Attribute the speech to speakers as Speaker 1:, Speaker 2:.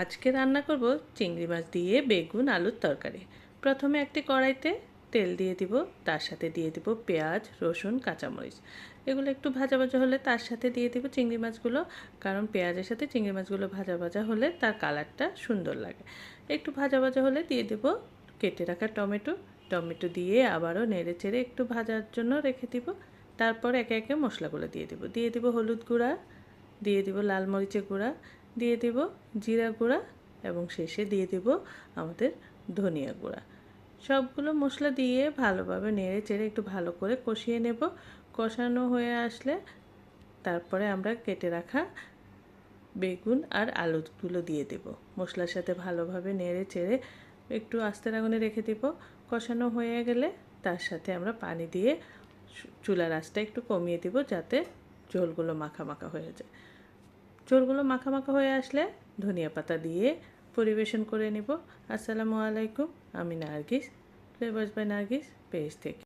Speaker 1: আজকে রান্না করব চিংড়ি মাছ দিয়ে বেগুন আলুর তরকারি। প্রথমে একটি কড়াইতে তেল দিয়ে দিব, তার সাথে দিয়ে দিব পেঁয়াজ, রসুন, কাঁচামরিচ। এগুলো একটু ভাজা ভাজা হলে তার সাথে দিয়ে দিব চিংড়ি মাছগুলো, কারণ পেঁয়াজের সাথে চিংড়ি মাছগুলো ভাজা ভাজা হলে তার কালারটা সুন্দর লাগে। একটু ভাজা ভাজা হলে দিয়ে দেব কেটে রাখা টমেটো। টমেটো দিয়ে আবারও নেড়ে চেড়ে একটু ভাজার জন্য রেখে দিব। তারপর একে একে মশলাগুলো দিয়ে দিব। দিয়ে দিব হলুদ গুঁড়া, দিয়ে দিব লাল মরিচের গুঁড়া দিয়ে দেব জিরা গুঁড়া এবং শেষে দিয়ে দেব আমাদের ধনিয়া গুঁড়া। সবগুলো মশলা দিয়ে ভালোভাবে নেড়ে চেড়ে একটু ভালো করে কষিয়ে নেব। কষানো হয়ে আসলে তারপরে আমরা কেটে রাখা বেগুন আর আলুগুলো দিয়ে দেব। মশলার সাথে ভালোভাবে নেড়ে চেড়ে একটু আস্তে আগুনে রেখে দেব। কষানো হয়ে গেলে তার সাথে আমরা পানি দিয়ে চুলার আঁচটা একটু কমিয়ে দেব যাতে ঝোলগুলো মাখা মাখা হয়ে যায়। ঝোলগুলো মাখা মাখা হয়ে আসলে ধনিয়া পাতা দিয়ে পরিবেশন করে নেব। আসসালামু আলাইকুম, আমি Nargis flavours by Nargis, page থেকে।